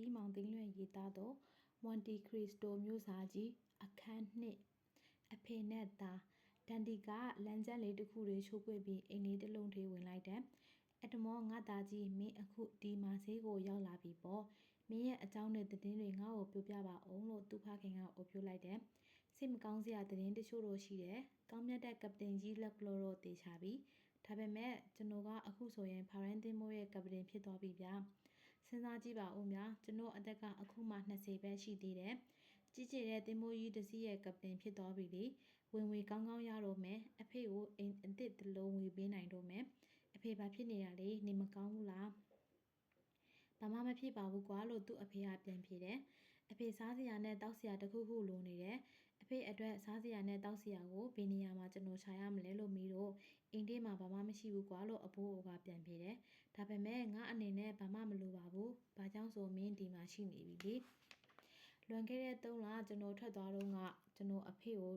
ဤမောင်သိန်းလွင်ရေးသားသောမွန်တီခရစ္စတိုမျိုးစာကြီးအခန်းနှစ်အဖေနဲ့သားဒန်ဒီကလမ်းကျန်းလေးတစ်ခုတွေချိုးပွေပြီးအိမ်လေးတစ်လုံးထိဝင်လိုက်တယ်အတမောငါသားကြီးမင်းအခုဒီမာဆေးကိုရောက်လာပြီပေါ့မင်းရဲ့အကြောင်းနဲ့သတင်းတွေငါ့ကိုပြောပြပါအောင်လို့သူဖခင်ကအိုပြောလိုက်တယ်စိတ်မကောင်းစရာသတင်းတချို့တော့ရှိတယ်ကောင်းမြတ်တဲ့ကပတိန်ကြီးလက်ကလောတော့တေချာပြီဒါပေမဲ့ကျွန်တော်ကအခုဆိုရင်ဖာရန်တင်မိုးရဲ့ကပတိန်ဖြစ်သွားပြီဗျာ စဉ်းစားကြည့်ပါဦးများကျွန်တော်အသက်ကအခုမှ20ပဲရှိသေးတယ်ကြီးကျယ်တဲ့တင်မိုးကြီးတစ်စီးရဲ့ကပတိန်ဖြစ်သွားပြီလေဝင်ဝေကောင်းကောင်းရတော့မယ်အဖေကိုအိမ်အစ်စ်တစ်လုံးဝေပေးနိုင်တော့မယ်အဖေဘာဖြစ်နေတာလဲနေမကောင်းဘူးလားဘာမှမဖြစ်ပါဘူးကွာလို့သူ့အဖေကပြန်ဖြေတယ်အဖေစားစရာနဲ့တောက်စရာတခုခုလိုနေတယ်အဖေအတွက်စားစရာနဲ့တောက်စရာကိုဘယ်နေရာမှာကျွန်တော်ခြာရမလဲလို့မီးတော့အိမ်ထဲမှာဘာမှမရှိဘူးကွာလို့အဖိုးကပြန်ဖြေတယ် ဒါပေမဲ့ငါအနေနဲ့ဘာမှမလိုပါဘူးဘာကြောင့်ဆိုမင်းဒီမှာရှိနေပြီလေလွန်ခဲ့တဲ့3လကျွန်တော်ထွက်သွားတော့ကကျွန်တော်အဖေကို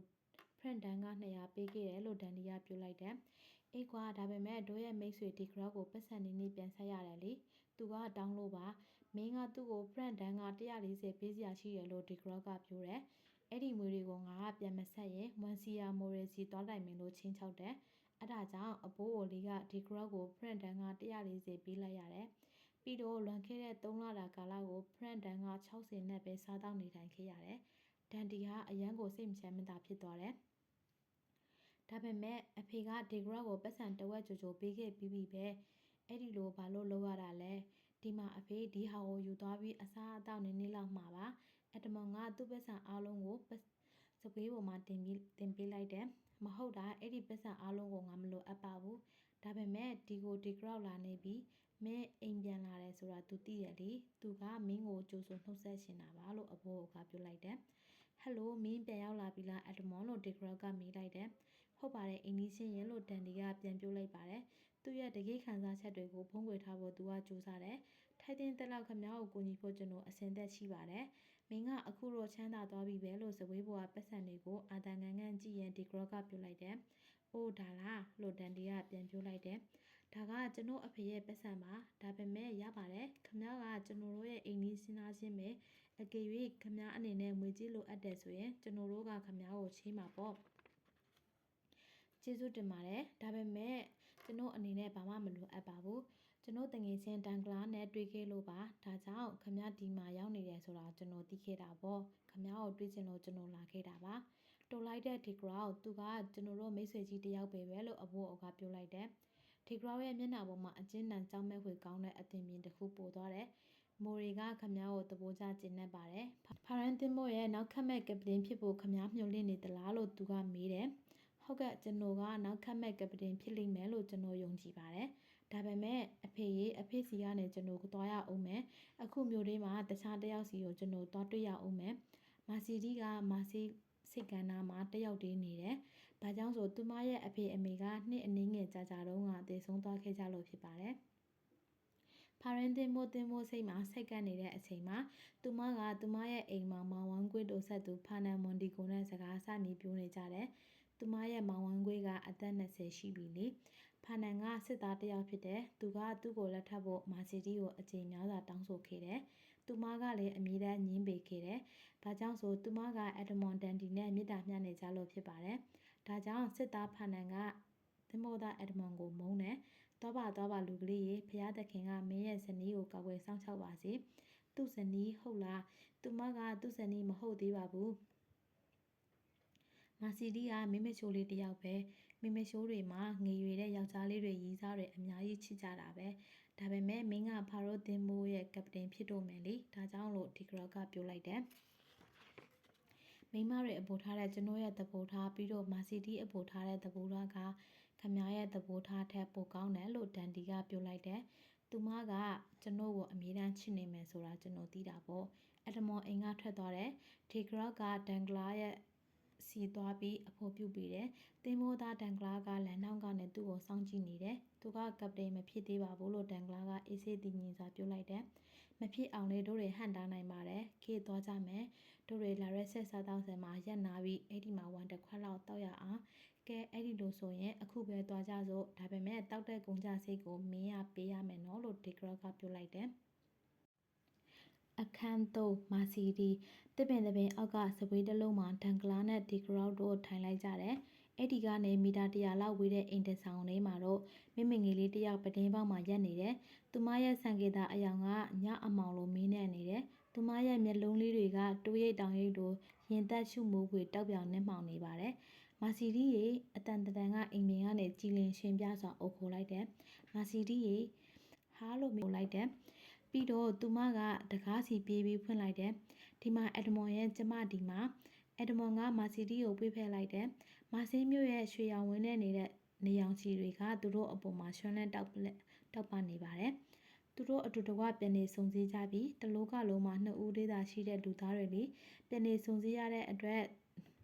ဖရန်ဒန်က200ပေးခဲ့တယ်လို့ဒန်ဒီယာပြောလိုက်တယ်။အေးကွာဒါပေမဲ့တို့ရဲ့မိတ်ဆွေဒီဂရော့ကိုပတ်စံနေနေပြန်ဆက်ရတယ်လေ။သူကတောင်းလို့ပါ။မင်းကသူ့ကိုဖရန်ဒန်က140ပေးစရာရှိတယ်လို့ဒီဂရော့ကပြောတယ်။အဲ့ဒီငွေတွေကိုငါကပြန်မဆက်ရင်မွန်စီယာမိုရဲစီသွားလိုက်မင်းလို့ချင်းချောက်တယ်။ အဲ့ဒါကြောင့်အဘိုးအိုလေးကဒီဂရော့ကိုဖရန်ဒန်က140ပေးလိုက်ရတယ်။ပြီးတော့လွန်ခဲ့တဲ့3လတာကာလကိုဖရန်ဒန်က60နဲ့ပဲစားတောင်းနေထိုင်ခဲ့ရတယ်။ဒန်တီဟာအရန်ကိုစိတ်မချမ်းမသာဖြစ်သွားတယ်။ဒါပေမဲ့အဖေကဒေဂရက်ကိုပတ်စံတဝက်ကြိုကြိုပေးခဲ့ပြီးပြီပဲအဲ့ဒီလိုဘာလို့လုပ်ရတာလဲဒီမှာအဖေဒီဟာကိုယူသွားပြီးအစားအသောက်နည်းနည်းလောက်မှာပါအတမောင်ကသူ့ပတ်စံအားလုံးကိုစပွေးပေါ်မှာတင်ပြီးတင်ပေးလိုက်တယ် မဟုတ်တာအဲ့ဒီပတ်စံအားလုံးကိုငါမလိုအပ်ပါဘူးဒါပေမဲ့ဒီကိုဒီဂရောက်လာနေပြီးမင်းအိမ်ပြန်လာတယ်ဆိုတာ तू သိရလေ तू ကမင်းကိုကြိုးဆိုနှုတ်ဆက်ရှင်တာပါလို့အဘိုးကပြောလိုက်တယ်ဟယ်လိုမင်းပြန်ရောက်လာပြီလားအတမောင်လို့ဒီဂရောက်ကမေးလိုက်တယ်ဟုတ်ပါတယ်အင်းကြီးချင်းရင်လို့ဒန်ဒီကပြန်ပြောလိုက်ပါတယ်သူ့ရဲ့တကိတ်ခံစားချက်တွေကိုဖုံးကွယ်ထားဖို့သူကကြိုးစားတယ်ထိုက်တင်တက်လောက်ခမောက်ကိုကူညီဖို့ကျွန်တော်အစင်သက်ရှိပါတယ် မင်းကအခုတော့ချမ်းသာသွားပြီပဲလို့ဇဝေးဘွားပတ်စံတွေကိုအာတန်ငန်းငန်းကြည့်ရင်ဒီဂရော့ကပြောလိုက်တယ်။အိုးဒါလားလို့ဒန်ဒီကပြန်ပြောလိုက်တယ်။ဒါကကျွန်တော်အဖေရဲ့ပတ်စံပါ။ဒါပေမဲ့ရပါတယ်။ခမကကျွန်တော်တို့ရဲ့အိမ်ကြီးစဉ်းစားခြင်းပဲ။အကယ်၍ခမအနေနဲ့ငွေကြီးလိုအပ်တယ်ဆိုရင်ကျွန်တော်တို့ကခမကိုချေးမှာပေါ့။ကျေးဇူးတင်ပါတယ်ဒါပေမဲ့ကျွန်တော်အနေနဲ့ဘာမှမလိုအပ်ပါဘူး ကျွန်တော်တငယ်ချင်းတန်ကလာနဲ့တွေ့ခဲ့လို့ပါဒါကြောင့်ခမဒီမှာရောက်နေတယ်ဆိုတာကျွန်တော်သိခဲ့တာပေါ့ခမကိုတွေ့ချင်လို့ကျွန်တော်လာခဲ့တာပါတော်လိုက်တဲ့ဒီဂရောက်သူကကျွန်တော်တို့မိတ်ဆွေကြီးတယောက်ပဲပဲလို့အဘိုးအကပြောလိုက်တယ်ဒီဂရောက်ရဲ့မျက်နှာပေါ်မှာအကျဉ်းတန်ကြောင်းမဲ့ခွေကောင်းတဲ့အသင်မြင်တစ်ခုပို့သွားတယ်မိုရီကခမားကိုသဘောကျကျင်နေပါတယ်။ဖာရန်တင်မို့ရဲ့နောက်ခတ်မဲ့ကပတင်ဖြစ်ဖို့ခမားမျှော်လင့်နေသလားလို့သူကမေးတယ်။ဟုတ်ကဲ့ကျွန်တော်ကနောက်ခတ်မဲ့ကပတင်ဖြစ်လိမ့်မယ်လို့ကျွန်တော်ယုံကြည်ပါတယ်။ ဒါပေမဲ့အဖေရေအဖေစီကနေကျွန်တော်သွားရအောင်မယ်။အခုမျိုးလေးမှာတခြားတယောက်စီကိုကျွန်တော်သွားတွေ့ရအောင်မယ်။မာစီဒီကမာစီစိတ်ကန်းနာမှာတယောက်တည်းနေတယ်။ဘာကြောင့်ဆိုသူမရဲ့အဖေအမေကနှစ်အနည်းငယ်ကြာကြာတုန်းကတည်ဆုံးသွားခဲ့ကြလို့ဖြစ်ပါတယ်။ဖာရင်တင်မို့တင်မို့စိတ်မှာစိတ်ကပ်နေတဲ့အချိန်မှာသူမကသူမရဲ့အိမ်မှာမောင်ဝမ်ကွေးတို့ဆက်သူဖာနန်မွန်ဒီကိုနဲ့စကားဆနေပြိုးနေကြတယ်။သူမရဲ့မောင်ဝမ်ကွေးကအသက်20ရှိပြီလေ။ ဖာနန်ကစစ်သားတစ်ယောက်ဖြစ်တယ်။သူကသူ့ကိုလက်ထပ်ဖို့မာစီတီကိုအချိန်များစွာတောင်းဆိုခဲ့တယ်။သူမကလည်းအမြဲတမ်းညင်းပေခဲ့တယ်။ဒါကြောင့်ဆိုသူမကအက်ဒမွန်တန်တီနဲ့မြစ်တာမျှနေကြလို့ဖြစ်ပါတယ်။ဒါကြောင့်စစ်သားဖာနန်ကသင်္ဘောသားအက်ဒမွန်ကိုမုန်းတယ်တော့ပါတော့ပါလူကလေးရေဖះသခင်ကမင်းရဲ့ဇနီးကိုကောက်ွယ်စောင့်ချောက်ပါစေသူ့ဇနီးဟုတ်လားသူမကသူ့ဇနီးမဟုတ်သေးပါဘူးမာစီဒီကမိမချိုးလေးတယောက်ပဲ မိမချိုးတွေမှာငေရွေတဲ့ယောက်ျားလေးတွေရီးစားတွေအများကြီးချစ်ကြတာပဲဒါပေမဲ့မင်းကဖာရိုသင်မိုးရဲ့ကပတိန်ဖြစ်တော့မယ်လေဒါကြောင့်လို့ဒီဂရော့ကပြောလိုက်တယ်မိမတွေအပိုထားတဲ့ကျွန်တော်ရဲ့သဘောထားပြီးတော့မာစီတီအပိုထားတဲ့သဘောထားကခမရဲ့သဘောထားထက်ပိုကောင်းတယ်လို့ဒန်ဒီကပြောလိုက်တယ်။သူမကကျွန်တော်ကိုအမြဲတမ်းချစ်နေမယ်ဆိုတာကျွန်တော်သိတာပေါ့။အတမောအိမ်ကထွက်သွားတယ်။ဒီဂရော့ကဒန်ဂလာရဲ့ စီသွားပြီးအဖို့ပြုတ်ပြီးတယ်။တင်းမိုးသားဒန်ဂလာကလန်နှောင်းကနဲ့သူ့ကိုစောင့်ကြည့်နေတယ်။သူကကပတိန်မဖြစ်သေးပါဘူးလို့ဒန်ဂလာကအေးဆေးတည်ငြိမ်စွာပြောလိုက်တယ်။မဖြစ်အောင်လေတို့တွေဟန်တားနိုင်ပါတယ်။ခေသွားကြမယ်။တို့တွေလာရက်ဆက်စားတော့ဆယ်မှာရက်နာပြီးအဲ့ဒီမှာဝန်တစ်ခွက်လောက်တောက်ရအောင်။ကဲအဲ့ဒီလိုဆိုရင်အခုပဲသွားကြစို့ဒါပေမဲ့တောက်တဲ့ကုန်ကြစိတ်ကိုမင်းရပေးရမယ်နော်လို့ဒီဂရော့ကပြောလိုက်တယ်။ အခန်းသုံးမာစီဒီတစ်ပင်တစ်ပင်အောက်ကစပွေးတစ်လုံးမှာဒန်ကလာနဲ့ဒီဂရောက်တို့ထိုင်လိုက်ကြတယ်အဲ့ဒီကနေမီတာ100လောက်ဝေးတဲ့အိမ်တဆောင်လေးမှာတော့မိမငယ်လေးတစ်ယောက်ပတင်းပေါက်မှာရက်နေတယ်။သူမရဲ့ဆန်ကေတာအယောင်ကညအမောင်လိုမင်းနဲ့နေတယ်။သူမရဲ့မျက်လုံးလေးတွေကတိုးရိပ်တောင်ရိပ်လိုရင်သက်ရှုမိုးပွေတောက်ပြောင်နဲ့မှောင်နေပါတယ်။မာစီဒီရေအတန်တန်ကအိမ်မင်ကနေကြည်လင်ရှင်ပြစွာအုပ်ခိုးလိုက်တယ်။မာစီဒီရေဟာလို့မျိုးလိုက်တယ်။ ပြီးတော့သူမကတကားစီပြေးပြီးဖွင့်လိုက်တယ်။ဒီမှာအက်ဒမွန်ရဲ့ကျမဒီမှာအက်ဒမွန်ကမာစီဒီကိုပြေးဖက်လိုက်တယ်။မာစီမျိုးရဲ့ရွှေရောင်ဝင်းနဲ့နေတဲ့နေရောင်ခြည်တွေကသူတို့အပေါ်မှာရွှန်းလန်းတောက်ပလက်တောက်ပနေပါတယ်။သူတို့အတူတကွပြန်နေစုံစည်းကြပြီးတလို့ကလုံးမှာနှစ်ဦးလေးသာရှိတဲ့လူသားတွေလေပြန်နေစုံစည်းရတဲ့အတွက်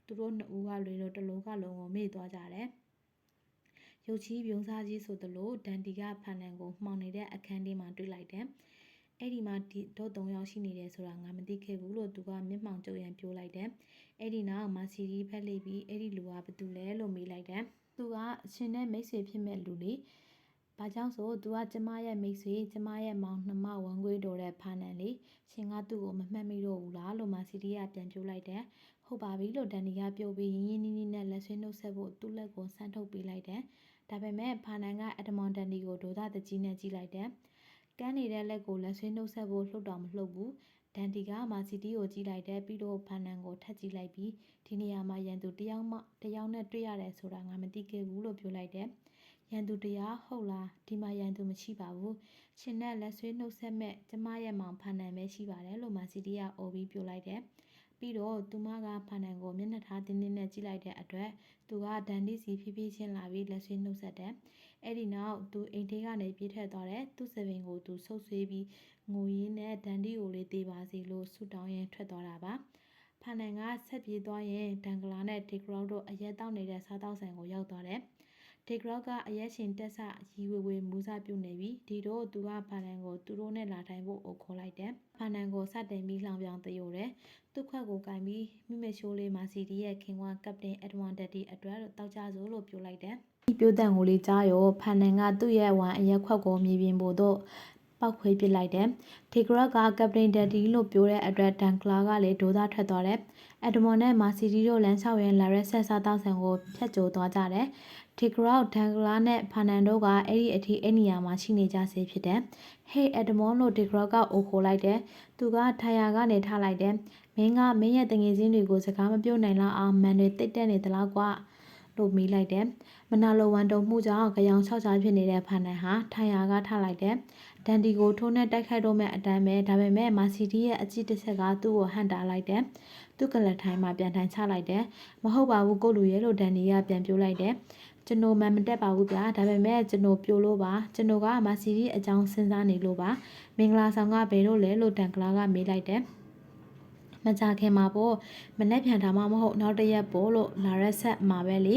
သူတို့နှစ်ဦးကလွေလို့တလို့ကလုံးကိုမေ့သွားကြတယ်။ရုပ်ချီးပြုံးစားကြီးဆိုသလိုဒန်တီကဖန်နန်ကိုမှောင်နေတဲ့အခန်းလေးမှာတွေ့လိုက်တယ်။ အဲ့ဒီမှာဒီတော့၃ယောက်ရှိနေတယ်ဆိုတာငါမသိခဲ့ဘူးလို့သူကမျက်မှောင်ကြုံရန်ပြောလိုက်တယ်။အဲ့ဒီနောက်မာစီရီဖက်လိပြီးအဲ့ဒီလူကဘာတူလဲလို့မေးလိုက်တယ်။သူကရှင်နဲ့မိတ်ဆွေဖြစ်မဲ့လူလေ။ဘာကြောင့်ဆိုသူကကျမရဲ့မိတ်ဆွေကျမရဲ့မောင်နှမဝမ်ခွေးတော်တဲ့ဖာနန်လေ။ရှင်ကသူ့ကိုမမှတ်မိတော့ဘူးလားလို့မာစီရီကပြန်ပြောလိုက်တယ်။ဟုတ်ပါပြီလို့ဒန်နီကပြောပြီးရင်းရင်းနှီးနှီးနဲ့လက်ဆွဲနှုတ်ဆက်ဖို့သူ့လက်ကိုဆန်းထုတ်ပေးလိုက်တယ်။ဒါပေမဲ့ဖာနန်ကအက်ဒမွန်ဒန်နီကိုဒေါသတကြီးနဲ့ကြည့်လိုက်တယ်။ ကန်းနေတဲ့လက်ကိုလက်ဆွဲနှုတ်ဆက်ဖို့လှုပ်တော်မလှုပ်ဘူး။ဒန်တီကမာစီတီကိုကြည့်လိုက်တယ်ပြီးတော့ဖန်နန်ကိုထပ်ကြည့်လိုက်ပြီးဒီနေရာမှာရန်သူတယောက်မှတယောက်နဲ့တွေ့ရတယ်ဆိုတာငါမသိခဲ့ဘူးလို့ပြောလိုက်တယ်။ရန်သူတရားဟုတ်လားဒီမှာရန်သူမရှိပါဘူး။ရှင်နဲ့လက်ဆွေးနှုတ်ဆက်မဲ့ကျမရဲ့မောင်ဖန်နန်ပဲရှိပါတယ်လို့မာစီတီကအော်ပြီးပြောလိုက်တယ်။ပြီးတော့သူမကဖန်နန်ကိုမျက်နှာထားတင်းတင်းနဲ့ကြည့်လိုက်တဲ့အတွက်သူကဒန်ဒီစီဖြည်းဖြည်းချင်းလာပြီးလက်ဆွေးနှုတ်ဆက်တယ်။ အဲ့ဒီနောက်သူအိမ်ထဲကနေပြေးထွက်သွားတယ်။သူ့စပင်ကိုသူဆုပ်ဆွေးပြီးငိုရင်းနဲ့ဒန်ဒီကိုလေးသေးပါစေလို့ဆူတောင်းရင်ထွက်သွားတာပါ။ဖာနန်ကဆက်ပြေးသွားရင်ဒန်ကလာနဲ့ဒေဂရောက်တို့အရက်တောက်နေတဲ့စားတောက်ဆိုင်ကိုရောက်သွားတယ်။ဒေဂရောက်ကအရက်ရှင်တက်ဆရီဝေဝေမူးစားပြုတ်နေပြီဒီတော့သူကဖာနန်ကိုသူတို့နဲ့လာထိုင်ဖို့အုပ်ခေါ်လိုက်တယ်။ဖာနန်ကိုစတင်ပြီးလှောင်ပြောင်တရိုတယ်။သူ့ခွက်ကိုကင်ပြီးမိမရှိုးလေးမာစီဒီရဲ့ခင်ဝါကပတိန်အက်ဒဝမ်တက်တီအတွက်တောက်ကြစို့လို့ပြောလိုက်တယ်။ဒီ ပြိုးတန်ကိုလေးကြားရောဖန်နန်ကသူ့ရဲ့ဝမ်အရက်ခွက်ကိုမြေပြင်ပေါ်သို့ပောက်ခွေးပစ်လိုက်တယ်။ဒီဂရက်ကကပတိန်ဒက်ဒီလို့ပြောတဲ့အတွက်ဒန်ကလာကလည်းဒေါသထွက်သွားတယ်။အက်ဒမွန်နဲ့မာစီဒီတို့လမ်းလျှောက်ရင်လာရက်ဆက်စားတောက်ဆန်ကိုဖျက်ကျိုးသွားကြတယ်။ဒီဂရက်ဒန်ကလာနဲ့ဖာနန်တို့ကအဲ့ဒီအထိအဲ့နေရာမှာရှိနေကြစေဖြစ်တယ်။ Hey အက်ဒမွန်လို့ဒီဂရက်ကအိုခိုလိုက်တယ်။သူကထိုင်ယာကနေထားလိုက်တယ်။မင်းကမင်းရဲ့တငယ်ချင်းတွေကိုစကားမပြောနိုင်လောက်အောင်မန်တွေတိတ်တက်နေသလားကွာ လို့မေးလိုက်တယ်။မနာလိုဝန်တုံမှုကြောင့်ကြောင်၆ချာဖြစ်နေတဲ့ဖန်နန်ဟာထိုင်ယာကထားလိုက်တယ်။ဒန်ဒီကိုထိုးနဲ့တိုက်ခိုက်တော့မဲ့အတန်းပဲဒါပေမဲ့မာစီဒီရဲ့အကြည့်တစ်ဆက်ကသူ့ကိုဟန်တာလိုက်တယ်။သူ့ကလတ်ထိုင်းမှာပြန်ထိုင်ချလိုက်တယ်။မဟုတ်ပါဘူးကိုလူရဲ့လို့ဒန်ဒီကပြန်ပြောလိုက်တယ်။ကျွန်တော်မှမတက်ပါဘူးဗျာဒါပေမဲ့ကျွန်တော်ပြိုလို့ပါကျွန်တော်ကမာစီဒီအကြောင်းစဉ်းစားနေလို့ပါမင်္ဂလာဆောင်ကဘယ်တော့လဲလို့ဒန်ကလာကမေးလိုက်တယ်။ မကြခင်မှာပေါ့မနေ့ပြန်တာမှမဟုတ်နောက်တရက်ပေါ့လို့လာရက်ဆက်မှာပဲလေ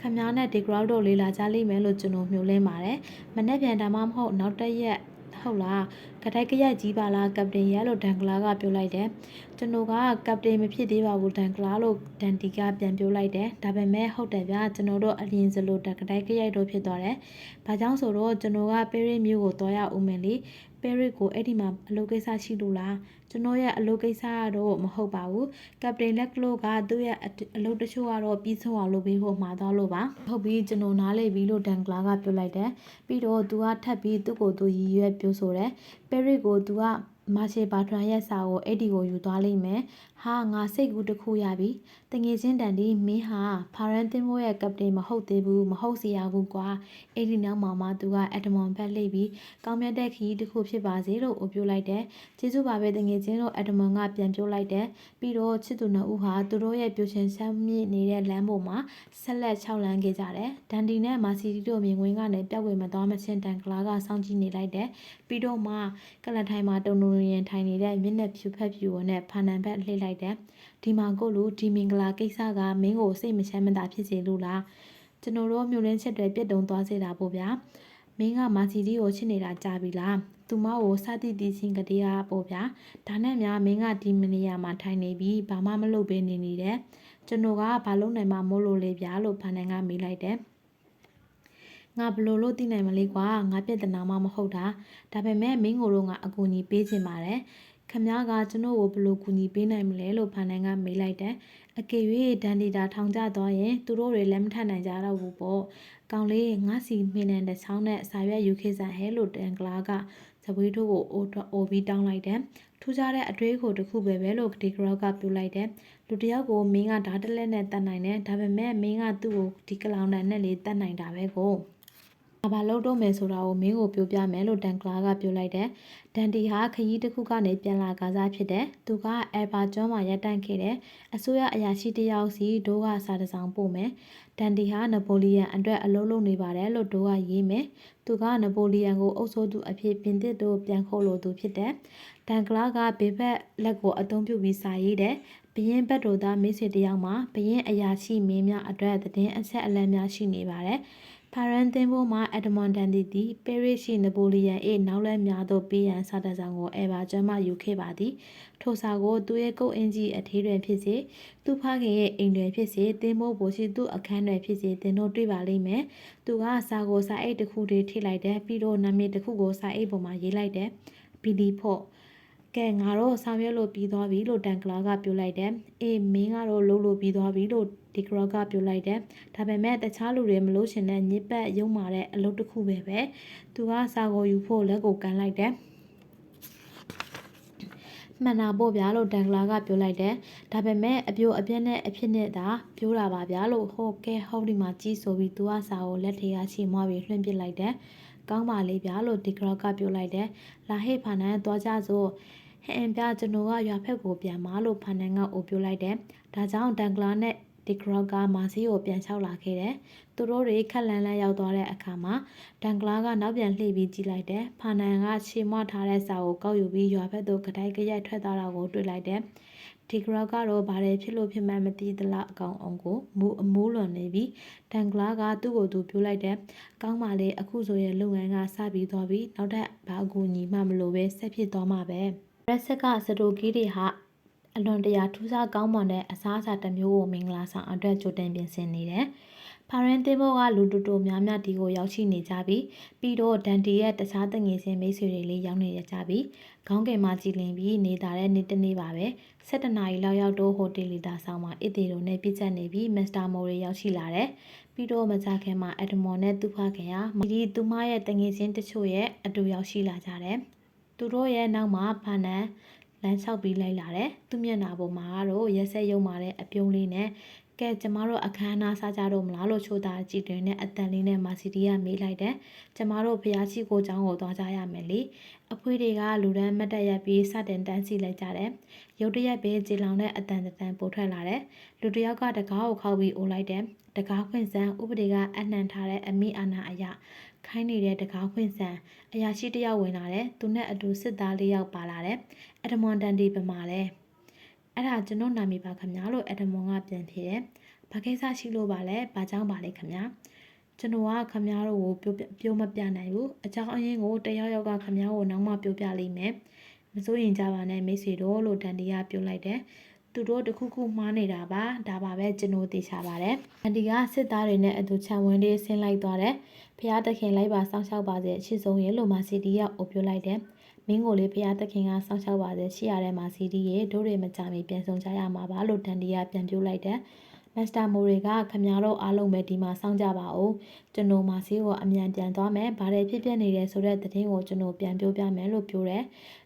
ခမားနဲ့ဒီဂရောက်တို့လေးလာကြလိမ့်မယ်လို့ကျွန်တော်မျှော်လင့်ပါတယ်မနေ့ပြန်တာမှမဟုတ်နောက်တရက်ဟုတ်လားကတိုက်ကရိုက်ကြီးပါလားကပတိန်ရဲ့လို့ဒန်ကလာကပြောလိုက်တယ်ကျွန်တော်ကကပတိန်မဖြစ်သေးပါဘူးဒန်ကလာလို့ဒန်တီကပြန်ပြောလိုက်တယ်ဒါပေမဲ့ဟုတ်တယ်ဗျာကျွန်တော်တို့အရင်စလို့တက်ကတိုက်ကရိုက်တော့ဖြစ်သွားတယ်ဘာကြောင့်ဆိုတော့ကျွန်တော်ကပေရစ်မျိုးကိုတွားရဦးမယ်လေပေရစ်ကိုအဲ့ဒီမှာအလုပ်ကိစ္စရှိလို့လား ကျွန်တော်ရဲ့အလုပ်ကိစ္စကတော့မဟုတ်ပါဘူးကပတိန်လက်ကလို့ကသူ့ရဲ့အလုပ်တချို့ကတော့ပြီးဆုံးအောင်လုပ်ပေးဖို့မှာသွားလို့ပါဟုတ်ပြီကျွန်တော်နားလေပြီလို့ဒန်ကလာကပြောလိုက်တယ်ပြီးတော့သူကထပ်ပြီးသူ့ကိုသူရည်ရွယ်ပြောဆိုတယ်ပဲရစ်ကိုသူကမာရှေဘာထရန်ရဲ့စာကိုအဲ့ဒီကိုယူသွားလိမ့်မယ်ဟာငါစိတ်ကူးတစ်ခုရပြီတငယ်ချင်းတန်ဒီမင်းဟာဖာရန်တင်မိုးရဲ့ကပတိန်မဟုတ်သေးဘူးမဟုတ်စီရဘူးကွာအဲ့ဒီနောက်မှာမှသူကအက်ဒမွန်ဘက်လိပ်ပြီးကောင်းမြတ်တဲ့ခီးတစ်ခုဖြစ်ပါစေလို့အိုပြောလိုက်တယ်ကျေးဇူးပါပဲတငယ်ချင်းတို့အက်ဒမွန်ကပြန်ပြောလိုက်တယ်ပြီးတော့ချစ်သူနှစ်ဦးဟာသူတို့ရဲ့ပြိုရှင်ဆမ်းမြင့်နေတဲ့လမ်းပေါ်မှာဆက်လက်၆လမ်းခဲ့ကြတယ်ဒန်ဒီနဲ့မာစီတီတို့မြင်ကွင်းကနေပြက်ွယ်မသွားမချင်းတန်ကလာကစောင့်ကြည့်နေလိုက်တယ်ပြီးတော့မှကလထိုင်မှာတုံတုံရင်ထိုင်နေတဲ့မျက်နှာဖြူဖက်ဖြူနဲ့ဖာနန်ဘက်လှည့်လိုက်တယ်ဒီမှာကိုလူဒီမင်္ဂလာကိစ္စကမင်းကိုစိတ်မချမ်းမသာဖြစ်စေလို့လားကျွန်တော်တို့မျိုးရင်းချက်တွေပြတ်တုံသွားစေတာပေါ့ဗျာမင်းကမာစီတီကိုချစ်နေတာကြားပြီလား သူမကိုစသည်တည်ချင်းကလေးကပေါ့ဗျာဒါနဲ့များမင်းကဒီမနေရာမှာထိုင်နေပြီးဘာမှမလုပ်ပေးနေနေတယ်ကျွန်တော်ကဘာလုပ်နိုင်မှမို့လို့လေဗျာလို့ဖာနန်ကမေးလိုက်တယ်ငါဘလို့လို့သိနိုင်မလဲကွာငါပြဿနာမှမဟုတ်တာဒါပေမဲ့မင်းကိုတော့ငါအကူအညီပေးချင်ပါတယ်ကခမည်းကကျွန်တော်ကိုဘယ်လိုကူညီပေးနိုင်မလဲလို့ဖာနန်ကမေးလိုက်တယ်အကယ်၍ဒန်ဒီတာထောင်ကျသွားရင်သူတို့တွေလက်မထပ်နိုင်ကြတော့ဘူးပေါ့ကောင်လေးငါစီမင်းနဲ့တစ်ချောင်းနဲ့စာရွက်ယူခေစံဟဲလို့တန်ကလာက ဇပွေးတို့ကိုအိုးအိုပြီးတောင်းလိုက်တယ်ထူးခြားတဲ့အတွေးကိုတစ်ခုပဲပဲလို့ဒီကရော့ကပြောလိုက်တယ်လူတယောက်ကိုမင်းကဓာတ်တလက်နဲ့တတ်နိုင်တယ်ဒါပေမဲ့မင်းကသူ့ကိုဒီကလောင်တန်နဲ့လေးတတ်နိုင်တာပဲကို။ ဘာလို့တော့မယ်ဆိုတာကိုမင်းကိုပြောပြမယ်လို့တန်ကလာကပြောလိုက်တယ်။ဒန်တီဟာခရီးတစ်ခုကနေပြန်လာကစားဖြစ်တယ်။သူကအဲဘာကျွန်းမှာရပ်တန့်ခဲ့တယ်။အစိုးရအရာရှိတယောက်စီဒိုးကစာတစောင်ပို့မယ်။ဒန်တီဟာနပိုလီယန်အတွက်အလုပ်လုပ်နေပါတယ်လို့ဒိုးကရေးမယ်။သူကနပိုလီယန်ကိုအုပ်စိုးသူအဖြစ်ပြင်သစ်တို့ပြန်ခေါ်လို့သူဖြစ်တယ်။ဒန်ကလာကဘေဘက်လက်ကိုအသုံးပြုပြီးစာရေးတယ်။ ဘရင်ဘက်တော်သားမိတ်ဆွေတယောက်မှာဘရင်အရာရှိမင်းများအတွက်သတင်းအချက်အလက်များရှိနေပါတယ်။ဖာရန်သင်းဖို့မှာအက်ဒမွန်တန်တီတီပဲရစ်ရှိနပိုလီယန်၏နောက်လက်များသို့ပေးရန်စာတစောင်ကိုအဲဘာကျွမ်းမှယူခဲ့ပါသည်ထိုစာကိုသူရဲ့ကုတ်အင်ကြီးအထေးတွင်ဖြစ်စေသူဖခင်ရဲ့အိမ်တွင်ဖြစ်စေသင်းဖို့ဘိုရှိသူ့အခန်းတွင်ဖြစ်စေသင်တို့တွေ့ပါလိမ့်မယ်သူကစာကိုစာအိတ်တစ်ခုတည်းထိလိုက်တယ်ပြီးတော့နာမည်တစ်ခုကိုစာအိတ်ပေါ်မှာရေးလိုက်တယ်ဘီလီဖို့ ကဲငါတို့ဆောင်ရွက်လို့ပြီးသွားပြီလို့တန်ကလာကပြောလိုက်တယ်အေးမင်းကတော့လှုပ်လို့ပြီးသွားပြီလို့ဒီကရော့ကပြောလိုက်တယ်ဒါပေမဲ့တခြားလူတွေမလို့ရှင်တဲ့ညစ်ပတ်ရုံမာတဲ့အလုပ်တစ်ခုပဲပဲသူကစာကိုယူဖို့လက်ကိုကန်လိုက်တယ်မှန်တာပေါ့ဗျာလို့တန်ကလာကပြောလိုက်တယ်။ဒါပေမဲ့အပြိုအပြက်နဲ့အဖြစ်နဲ့သာပြောတာပါဗျာလို့ဟိုကဲဟောက်ဒီမှာကြီးဆိုပြီးသူကစာကိုလက်ထဲကချီမွားပြီးလွှင့်ပစ်လိုက်တယ်။ကောင်းပါလေဗျာလို့ဒီကရော့ကပြောလိုက်တယ်။လာဟေ့ဖာနန်သွားကြစို့ ဟဲ့အင်ပြကျွန်တော်ကရွာဖက်ကိုပြန်မလို့ဖာနန်ကအိုပြောလိုက်တယ်။ဒါကြောင့်တန်ကလာနဲ့ဒီကရော့ကမာစီကိုပြန်လျှောက်လာခဲ့တယ်။သူတို့တွေခက်လန်းလန်းရောက်သွားတဲ့အခါမှာဒန်ကလာကနောက်ပြန်လှည့်ပြီးကြည့်လိုက်တယ်။ဖာနန်ကခြေမွထားတဲ့စာကိုကောက်ယူပြီးရွာဘက်သို့ကတိုက်ကြက်ထွက်သွားတာကိုတွေ့လိုက်တယ်။ဒီကရော့ကတော့ဘာတွေဖြစ်လို့ဖြစ်မှန်းမသိသလားအကောင်အောင်ကိုမူအမိုးလွန်နေပြီ။ဒန်ကလာကသူ့ကိုသူပြောလိုက်တယ်။ကောင်းပါလေအခုဆိုရင်လုပ်ငန်းကစပြီးသွားပြီ။နောက်ထပ်ဘာအကူညီမှမလိုပဲဆက်ဖြစ်သွားမှာပဲ။ ရက်ဆက်ကစတိုကီတွေဟာအလွန်တရာထူးခြားကောင်းမွန်တဲ့အစားအစာတစ်မျိုးကိုမင်္ဂလာဆောင်အတွက်ကြိုတင်ပြင်ဆင်နေတယ်။ဖာရင်တင်ဘောကလူတူတူများများဒီကိုရောက်ရှိနေကြပြီ။ပြီးတော့ဒန်တီရဲ့တခြားတငယ်ချင်းမိတ်ဆွေတွေလေးရောက်နေကြပြီ။ခေါင်းကင်မှာကြည်လင်ပြီးနေတာတဲ့နေ့တစ်နေ့ပါပဲ။၁၇နာရီလောက်ရောက်တော့ဟိုတယ်လီတာဆောင်မှာအစ်တီတို့နဲ့ပြည့်ချက်နေပြီးမစ္စတာမိုရီရောက်ရှိလာတယ်။ပြီးတော့မကြခင်မှာအက်ဒမွန်နဲ့သူ့ဖခင်ကမီဒီသူမရဲ့တငယ်ချင်းတချို့ရဲ့အတူရောက်ရှိလာကြတယ်။ သူတို့ရဲ့နောက်မှာဖန်နန်လမ်းလျှောက်ပြီးလိုက်လာတယ်သူမျက်နာပေါ်မှာတော့ရက်ဆက်ယုံမာတဲ့အပြုံးလေးနဲ့ကဲကျမတို့အခမ်းအနားစားကြတော့မလားလို့ချိုတာကြည်တွင်နဲ့အတန်လေးနဲ့မာစီတီကမေးလိုက်တယ်ကျမတို့ဖျားရှိကိုကျောင်းကိုသွားကြရမယ်လေအဖွေးတွေကလူတန်းမတ်တက်ရက်ပြီးစတင်တန်းစီလိုက်ကြတယ်ရုတ်တရက်ပဲကြေလောင်တဲ့အတန်တန်ပိုထွက်လာတယ်လူတယောက်ကတကားကိုခောက်ပြီးအိုလိုက်တယ်တကားခွင့်စမ်းဥပဒေကအနှံထားတဲ့အမိအာဏာအရ ခိုင်းနေတဲ့တကားခွင့်စံအရာရှိတယောက်ဝင်လာတယ်သူနဲ့အတူစစ်သားလေးယောက်ပါလာတယ်အဒမွန်တန်ဒီပမာလဲအဲ့ဒါကျွန်တော်နာမည်ပါခင်ဗျာလို့အဒမွန်ကပြန်ဖြေတယ်ဘာကိစ္စရှိလို့ပါလဲဘာကြောင့်ပါလဲခင်ဗျာကျွန်တော်ကခမည်းတော်ကိုပြောပြောမပြနိုင်ဘူးအကြောင်းအရင်းကိုတယောက်ယောက်ကခမည်းကိုနောက်မှပြောပြလိမ့်မယ်မစိုးရင်ကြပါနဲ့မိတ်ဆွေတို့လို့ဒန်ဒီကပြောလိုက်တယ်သူတို့တခုခုမှားနေတာပါဒါပါပဲကျွန်တော်သိချပါတယ်အန်ဒီကစစ်သားတွေနဲ့အတူခြံဝန်းလေးဆင်းလိုက်သွားတယ် ဖះတခင်လိုက်ပါစောင့်ရှောက်ပါစေအချစ်ဆုံးရဲ့လို့မာစီတီကအိုပြောလိုက်တယ်မင်းကိုလေးဖះတခင်ကစောင့်ရှောက်ပါစေရှိရတဲ့မာစီတီရဲ့တို့တွေမကြမီပြန်ဆောင်ကြရမှာပါလို့ဒန်ဒီကပြန်ပြောလိုက်တယ်မစ္စတာမိုရီကခမရတို့အားလုံးပဲဒီမှာစောင့်ကြပါဦးကျွန်တော်မာစီကိုအမြန်ပြန်သွားမယ်ဘာတွေဖြစ်ဖြစ်နေတယ်ဆိုတဲ့သတင်းကိုကျွန်တော်ပြန်ပြောပြမယ်လို့ပြောတယ်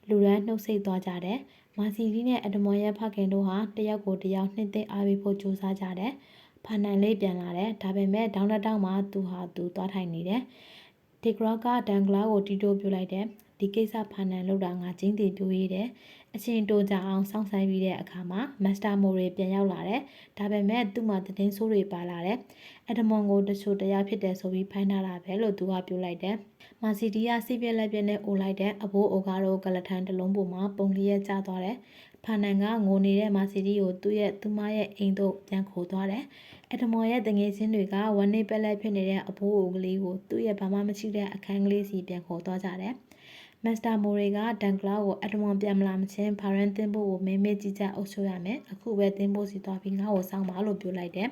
လူရန်နှုတ်ဆက်သွားကြတယ်မာစီဒီနဲ့အဒမော်ရဲ့ဖခင်တို့ဟာတယောက်ကိုတယောက်နှစ်သိအားပေးဖို့ကြိုးစားကြတယ်။ ဖာနန်လေးပြန်လာတယ်။ဒါပေမဲ့ဒေါင်းလက်တောက်မှာသူဟာသူသွားထိုင်နေတယ်။ဒီဂရော့ကဒန်ဂလာကိုတီတိုပြလိုက်တယ်။ဒီကိစ္စဖာနန်လောက်တာငါချင်းတင်ပြိုးရည်တယ်။အချင်းတိုးကြအောင်စောင့်ဆိုင်ပြီးတဲ့အခါမှာမစ္စတာမိုရီပြန်ရောက်လာတယ်။ဒါပေမဲ့သူ့မှာသတင်းဆိုးတွေပါလာတယ်။အက်ဒမွန်ကိုတချို့တရားဖြစ်တယ်ဆိုပြီးဖိုင်းထားတာပဲလို့သူကပြောလိုက်တယ်။မာစီတီကစိပြက်လက်ပြက်နဲ့အိုလိုက်တဲ့အဘိုးအိုကားတို့ကလထန်တလုံးပေါ်မှာပုံလျက်ကျသွားတယ်။ ဖာနန်ကငိုနေတဲ့မာစီတီကိုသူ့ရဲ့သူမရဲ့အိမ်သို့ပြန်ခေါ်သွားတယ်။အက်ဒမွန်ရဲ့တငယ်ချင်းတွေကဝမ်းနေပက်လက်ဖြစ်နေတဲ့အဘိုးအိုကလေးကိုသူ့ရဲ့ဘာမှမရှိတဲ့အခန်းကလေးစီပြန်ခေါ်သွားကြတယ်။မစ္စတာမိုရီကဒန်ကလာကိုအတမွန်ပြန်မလာမချင်းဖာရန်တင်ဖို့ကိုမဲမဲကြီးကြအုပ်ချုပ်ရမယ်အခုပဲတင်ဖို့စီသွားပြီးငါ့ကိုစောင့်ပါလို့ပြောလိုက်တယ်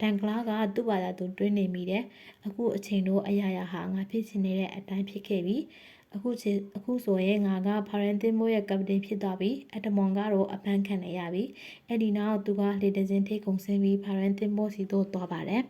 ဒန်ကလာကသူ့ဘာသာသူတွေးနေမိတယ်အခုအချိန်တော့အရာရာဟာငါဖြစ်ချင်နေတဲ့အတိုင်းဖြစ်ခဲ့ပြီ အခုချေအခုဆိုရင်ငါကဖာရန်တင်မိုးရဲ့ကပတိန်ဖြစ်သွားပြီအက်ဒမွန်ကတော့အပန်းခံနေရပြီအဲ့ဒီနောက်သူကလေတစင်းထိတ်ကုံဆင်းပြီးဖာရန်တင်မိုးစီသို့သွားပါတယ်